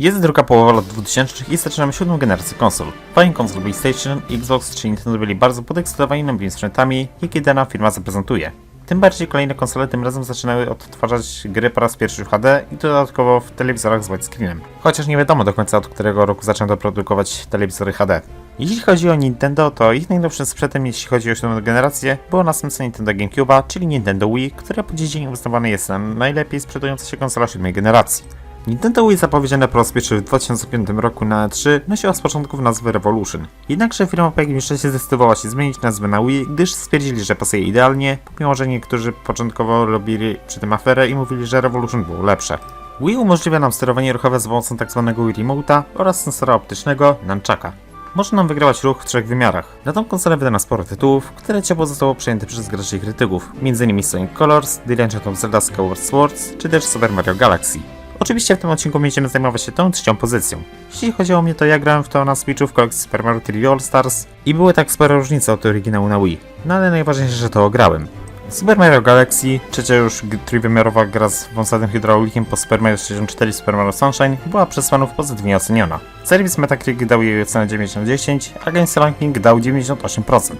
Jest druga połowa lat 2000 i zaczynamy siódmą generację konsol. Fajnie konsol PlayStation, Xbox czy Nintendo byli bardzo podekscytowani nowymi sprzętami, jakie dana firma zaprezentuje. Tym bardziej kolejne konsole tym razem zaczynały odtwarzać gry po raz pierwszy w HD i dodatkowo w telewizorach z widescreenem. Chociaż nie wiadomo do końca od którego roku zaczęto produkować telewizory HD. Jeśli chodzi o Nintendo, to ich najnowszym sprzętem, jeśli chodzi o siódmą generację, było następca Nintendo GameCube'a, czyli Nintendo Wii, które po dziś dzień uznawane jest za najlepiej sprzedająca się konsola siódmej generacji. Nintendo Wii zapowiedziane po raz pierwszy w 2005 roku na E3 nosiła z początków nazwę Revolution. Jednakże firma po jakimś czasie zdecydowała się zmienić nazwę na Wii, gdyż stwierdzili, że pasuje idealnie, pomimo że niektórzy początkowo robili przy tym aferę i mówili, że Revolution było lepsze. Wii umożliwia nam sterowanie ruchowe za pomocą tzw. Wii Remote'a oraz sensora optycznego Nunchaka. Może nam wygrywać ruch w trzech wymiarach. Na tą konsolę wydano sporo tytułów, które ciepło zostało przejęte przez graczy i krytyków, m.in. Sonic Colors, The Legend of Zelda Skyward Swords, czy też Super Mario Galaxy. Oczywiście w tym odcinku będziemy zajmować się tą trzecią pozycją. Jeśli chodzi o mnie, to ja grałem w to na Switchu w kolekcji Super Mario 3D All Stars i były tak spore różnice od oryginału na Wii. No ale najważniejsze, że to ograłem. Super Mario Galaxy, trzecia już trójwymiarowa gra z wąsatym hydraulikiem po Super Mario 64 i Super Mario Sunshine, była przez fanów pozytywnie oceniona. Serwis Metacritic dał jej ocenę 9 na 10, a Games Ranking dał 98%.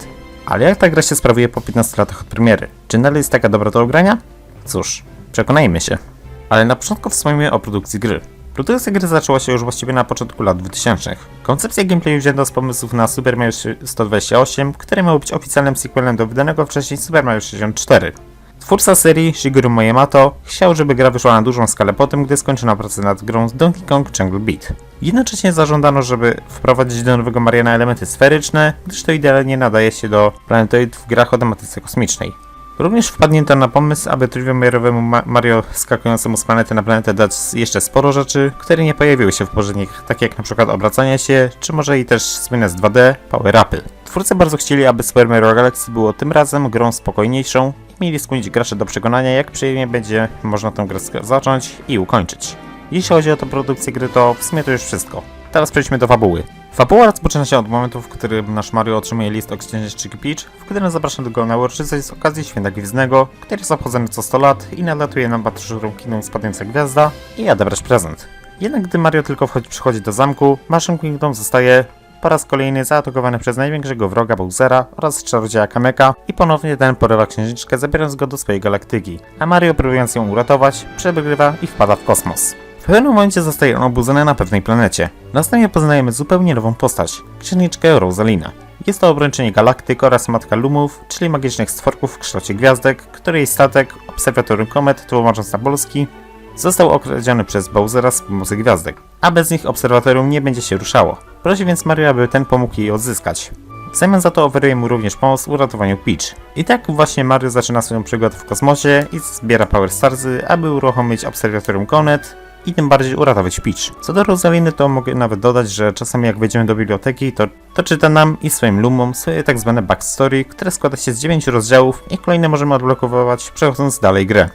Ale jak ta gra się sprawuje po 15 latach od premiery? Czy nadal jest taka dobra do ogrania? Cóż, przekonajmy się. Ale na początku wspomnimy o produkcji gry. Produkcja gry zaczęła się już właściwie na początku lat 2000. Koncepcja gameplayu wzięto z pomysłów na Super Mario 128, które miało być oficjalnym sequelem do wydanego wcześniej Super Mario 64. Twórca serii, Shigeru Miyamoto, chciał, żeby gra wyszła na dużą skalę po tym, gdy skończono pracę nad grą z Donkey Kong Jungle Beat. Jednocześnie zażądano, żeby wprowadzić do nowego Mariana elementy sferyczne, gdyż to idealnie nadaje się do planetoid w grach o tematyce kosmicznej. Również wpadnięto na pomysł, aby trójwymiarowemu Ma- Mario skakującemu z planety na planetę dać jeszcze sporo rzeczy, które nie pojawiły się w poprzednich, takie jak przykład obracanie się, czy może i też słynne z 2D power-upy. Twórcy bardzo chcieli, aby Super Mario Galaxy było tym razem grą spokojniejszą i mieli skłonić graczy do przekonania, jak przyjemnie będzie można tę grę zacząć i ukończyć. Jeśli chodzi o tę produkcję gry, to w sumie to już wszystko. Teraz przejdźmy do fabuły. Fabuła rozpoczyna się od momentu, w którym nasz Mario otrzymuje list od księżniczki Peach, w którym zaprasza go na uroczystość z okazji Święta Gwiezdnego, który jest obchodzony co 100 lat i nalatuje na patrzurą kiną spadająca gwiazda i odebrać prezent. Jednak gdy Mario tylko wchodzi, przychodzi do zamku, Mushroom Kingdom zostaje po raz kolejny zaatakowany przez największego wroga Bowsera oraz czarodzieja Kameka i ponownie ten porywa księżniczkę zabierając go do swojej galaktyki, a Mario próbując ją uratować, przegrywa i wpada w kosmos. Pewnym momencie zostaje on obudzony na pewnej planecie. Następnie poznajemy zupełnie nową postać, księżniczkę Rosalina. Jest to obręczenie galaktyk oraz matka Lumów, czyli magicznych stworków w kształcie gwiazdek, której statek, obserwatorium komet, tłumacząc na polski, został okradziony przez Bowsera z pomocy gwiazdek, a bez nich obserwatorium nie będzie się ruszało. Prosi więc Mario, aby ten pomógł jej odzyskać. W zamian za to oferuje mu również pomoc w uratowaniu Peach. I tak właśnie Mario zaczyna swoją przygodę w kosmosie i zbiera Power Starsy, aby uruchomić obserwatorium Conet i tym bardziej uratować Peach. Co do Rosaliny, to mogę nawet dodać, że czasami jak wejdziemy do biblioteki, to, to czyta nam i swoim lumom swoje tak zwane backstory, które składa się z 9 rozdziałów i kolejne możemy odblokowywać przechodząc dalej grę.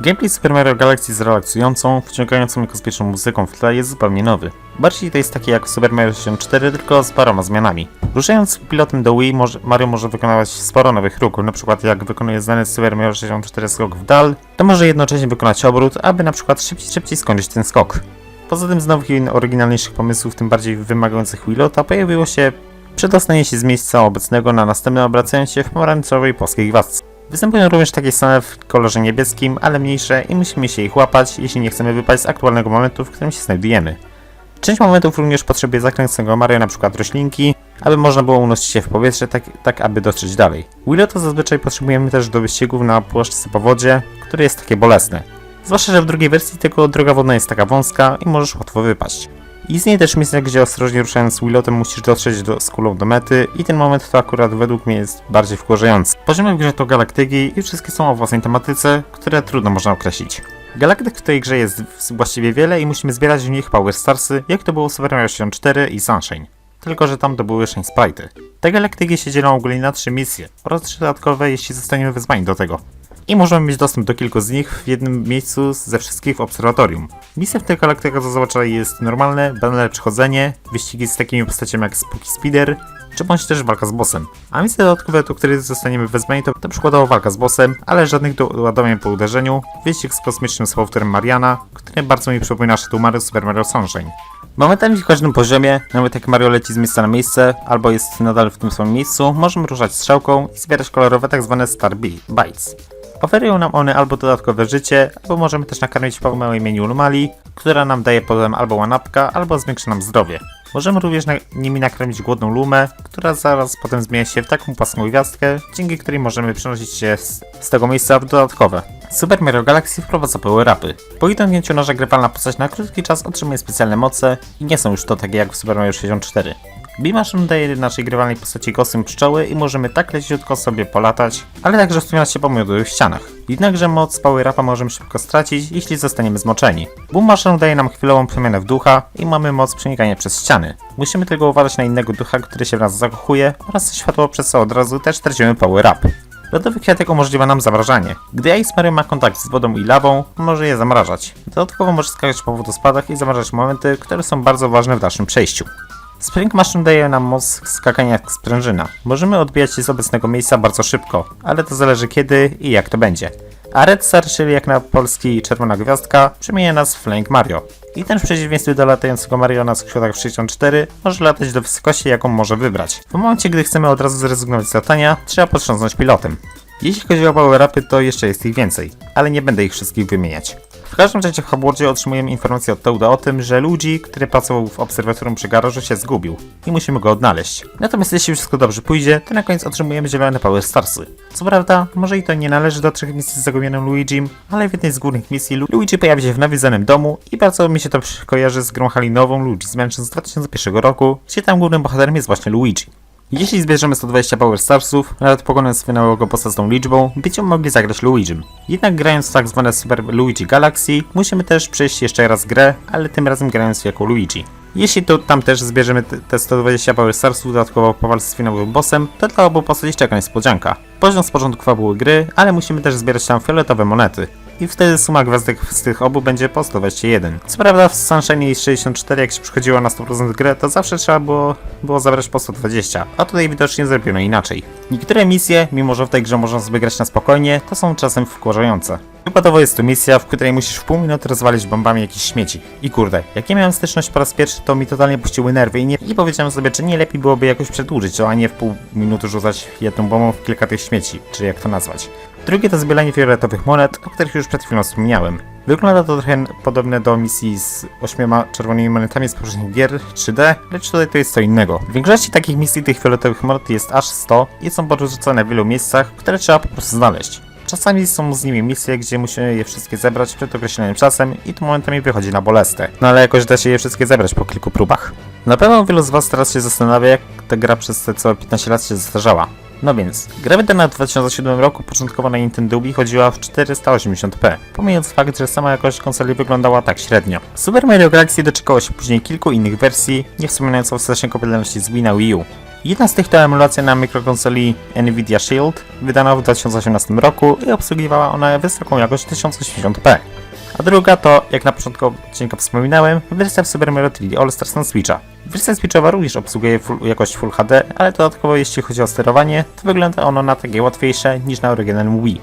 Gameplay Super Mario Galaxy z relaksującą, wciągającą i kosmiczną muzyką w tle jest zupełnie nowy. Bardziej to jest taki jak Super Mario 64, tylko z paroma zmianami. Ruszając pilotem do Wii, Mario może wykonywać sporo nowych ruchów, przykład jak wykonuje znany z Super Mario 64 skok w dal, to może jednocześnie wykonać obrót, aby przykład szybciej, szybciej skończyć ten skok. Poza tym z nowych i oryginalniejszych pomysłów, tym bardziej wymagających Willota, pojawiło się przedostanie się z miejsca obecnego na następne obracanie się w pomarańczowej płaskiej gwiazdce. Występują również takie same w kolorze niebieskim, ale mniejsze i musimy się ich łapać, jeśli nie chcemy wypaść z aktualnego momentu, w którym się znajdujemy. Część momentów również potrzebuje zakręconego Mario, np. roślinki, aby można było unosić się w powietrze, tak, tak aby dotrzeć dalej. Willota zazwyczaj potrzebujemy też do wyścigów na płaszczce po wodzie, które jest takie bolesne. Zwłaszcza, że w drugiej wersji tylko droga wodna jest taka wąska i możesz łatwo wypaść. Istnieje też miejsce, gdzie ostrożnie ruszając Willotem musisz dotrzeć do, z kulą do mety i ten moment to akurat według mnie jest bardziej wkurzający. Poziomy w grze to galaktyki i wszystkie są o własnej tematyce, które trudno można określić. Galaktyk w tej grze jest właściwie wiele i musimy zbierać w nich Power Starsy, jak to było w Super Mario 64 i Sunshine. Tylko, że tam to były Shine Sprite'y. Te galaktyki się dzielą ogólnie na trzy misje oraz trzy dodatkowe, jeśli zostaniemy wezwani do tego i możemy mieć dostęp do kilku z nich w jednym miejscu ze wszystkich w obserwatorium. Misje w tych galaktykach zobaczenia jest normalne, banalne przechodzenie, wyścigi z takimi postaciami jak Spooky Speeder, czy bądź też walka z bossem. A misje dodatkowe, do których zostaniemy wezwani, to, to przykładowo walka z bossem, ale żadnych doładowań po uderzeniu, wyścig z kosmicznym softwarem Mariana, który bardzo mi przypomina Shadow Mario Super Mario Sunshine. Momentami w każdym poziomie, nawet jak Mario leci z miejsca na miejsce, albo jest nadal w tym samym miejscu, możemy ruszać strzałką i zbierać kolorowe tzw. Star Bi- Bites. Oferują nam one albo dodatkowe życie, albo możemy też nakarmić po małej menu Lumali, która nam daje potem albo łanapka, albo zwiększa nam zdrowie. Możemy również na, nimi nakarmić głodną lumę, która zaraz potem zmienia się w taką płaską gwiazdkę, dzięki której możemy przenosić się z, z tego miejsca w dodatkowe. Super Mario Galaxy wprowadza power-upy. Po ściągnięciu noża grywalna postać na krótki czas otrzymuje specjalne moce i nie są już to takie jak w Super Mario 64. Beamashon daje naszej grywalnej postaci kostium pszczoły i możemy tak leciutko sobie polatać, ale także wspinać się po miodowych ścianach. Jednakże moc Power Upa możemy szybko stracić, jeśli zostaniemy zmoczeni. Boom Machine daje nam chwilową przemianę w ducha i mamy moc przenikania przez ściany. Musimy tylko uważać na innego ducha, który się w nas zakochuje oraz światło przez co od razu też tracimy Power Up. Lodowy kwiatek umożliwia nam zamrażanie. Gdy Ice Mario ma kontakt z wodą i lawą, może je zamrażać. Dodatkowo może skakać po wodospadach i zamrażać momenty, które są bardzo ważne w dalszym przejściu. Spring Mushroom daje nam moc skakania jak sprężyna. Możemy odbijać się z obecnego miejsca bardzo szybko, ale to zależy kiedy i jak to będzie. A Red Star, czyli jak na polski czerwona gwiazdka, przemienia nas w Flank Mario. I ten w przeciwieństwie do latającego Mario na skrzydłach 64 może latać do wysokości jaką może wybrać. W momencie gdy chcemy od razu zrezygnować z latania, trzeba potrząsnąć pilotem. Jeśli chodzi o power-upy, to jeszcze jest ich więcej, ale nie będę ich wszystkich wymieniać. Każdym razie w Hogwartsie otrzymujemy informację od Toada o tym, że Luigi, który pracował w obserwatorium przy garażu się zgubił i musimy go odnaleźć. Natomiast jeśli wszystko dobrze pójdzie, to na koniec otrzymujemy zielone Power Starsy. Co prawda, może i to nie należy do trzech misji z zagubionym Luigim, ale w jednej z górnych misji Lu- Luigi pojawi się w nawiedzonym domu i bardzo mi się to kojarzy z grą halinową Luigi's Mansion z 2001 roku, gdzie tam głównym bohaterem jest właśnie Luigi. Jeśli zbierzemy 120 Power Starsów, nawet pokonując finałowego bossa z tą liczbą, będziemy mogli zagrać Luigim. Jednak grając w tak zwane Super Luigi Galaxy, musimy też przejść jeszcze raz grę, ale tym razem grając jako Luigi. Jeśli to tam też zbierzemy te te 120 Power Starsów dodatkowo po walce z finałowym bossem, to dla obu postaci czeka niespodzianka. Poziom z początku fabuły gry, ale musimy też zbierać tam fioletowe monety. I wtedy suma gwiazdek z tych obu będzie po 121. Co prawda w Sunshine 64 jak się przychodziło na 100% grę, to zawsze trzeba było, było zabrać po 120, a tutaj widocznie zrobiono inaczej. Niektóre misje, mimo że w tej grze można sobie grać na spokojnie, to są czasem wkurzające. Przykładowo jest to misja, w której musisz w pół minuty rozwalić bombami jakieś śmieci. I kurde, jak ja miałem styczność po raz pierwszy, to mi totalnie puściły nerwy i, nie, i powiedziałem sobie, czy nie lepiej byłoby jakoś przedłużyć a nie w pół minuty rzucać jedną bombą w kilka tych śmieci, czy jak to nazwać. Drugie to zbieranie fioletowych monet, o których już przed chwilą wspomniałem. Wygląda to trochę podobne do misji z ośmioma czerwonymi monetami z poprzednich gier 3D, lecz tutaj to jest co innego. W większości takich misji tych fioletowych monet jest aż 100 i są porzucone w wielu miejscach, które trzeba po prostu znaleźć. Czasami są z nimi misje, gdzie musimy je wszystkie zebrać przed określonym czasem i to momentami wychodzi na bolesne. No ale jakoś da się je wszystkie zebrać po kilku próbach. Na pewno wielu z Was teraz się zastanawia, jak ta gra przez te całe 15 lat się zestarzała. No więc, gra wydana w 2007 roku, początkowo na Nintendo Wii, chodziła w 480p, pomijając fakt, że sama jakość konsoli wyglądała tak średnio. Super Mario Galaxy doczekało się później kilku innych wersji, nie wspominając o wstecznej kompatybilności z Wii na Wii U. Jedna z tych to emulacja na mikrokonsoli Nvidia Shield, wydana w 2018 roku i obsługiwała ona wysoką jakość 1080p. A druga to, jak na początku odcinka wspominałem, wersja w Super Mario 3D All Stars na Switcha. Wersja Switchowa również obsługuje full, jakość Full HD, ale dodatkowo jeśli chodzi o sterowanie, to wygląda ono na takie łatwiejsze niż na oryginalnym Wii.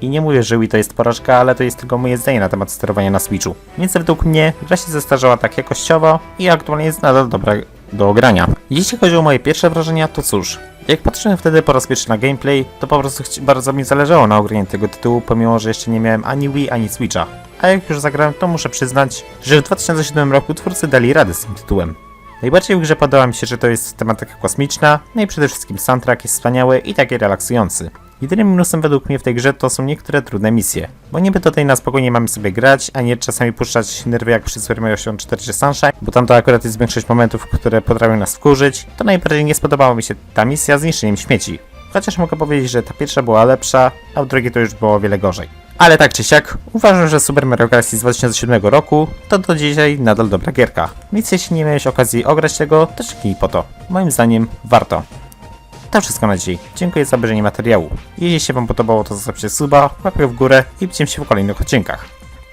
I nie mówię, że Wii to jest porażka, ale to jest tylko moje zdanie na temat sterowania na Switchu. Więc według mnie gra się zestarzała tak jakościowo i aktualnie jest nadal dobra do ogrania. Jeśli chodzi o moje pierwsze wrażenia, to cóż, jak patrzyłem wtedy po raz pierwszy na gameplay, to po prostu bardzo mi zależało na ograniu tego tytułu, pomimo że jeszcze nie miałem ani Wii, ani Switcha. A jak już zagrałem, to muszę przyznać, że w 2007 roku twórcy dali radę z tym tytułem. Najbardziej w grze podoba mi się, że to jest tematyka kosmiczna, no i przede wszystkim soundtrack jest wspaniały i taki relaksujący. Jedynym minusem według mnie w tej grze to są niektóre trudne misje, bo niby tutaj na spokojnie mamy sobie grać, a nie czasami puszczać nerwy jak przy Super Mario 64 czy Sunshine, bo tam to akurat jest większość momentów, które potrafią nas wkurzyć, to najbardziej nie spodobała mi się ta misja z niszczeniem śmieci. Chociaż mogę powiedzieć, że ta pierwsza była lepsza, a w drugiej to już było o wiele gorzej. Ale tak czy siak, uważam, że Super Mario Galaxy z 2007 roku to do dzisiaj nadal dobra gierka. Więc jeśli nie miałeś okazji ograć tego, to czeknij po to. Moim zdaniem warto. To wszystko na dzisiaj. Dziękuję za obejrzenie materiału. Jeśli się Wam podobało, to zostawcie suba, łapkę w górę i widzimy się w kolejnych odcinkach.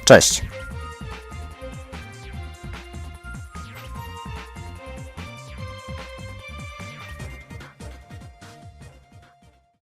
Cześć!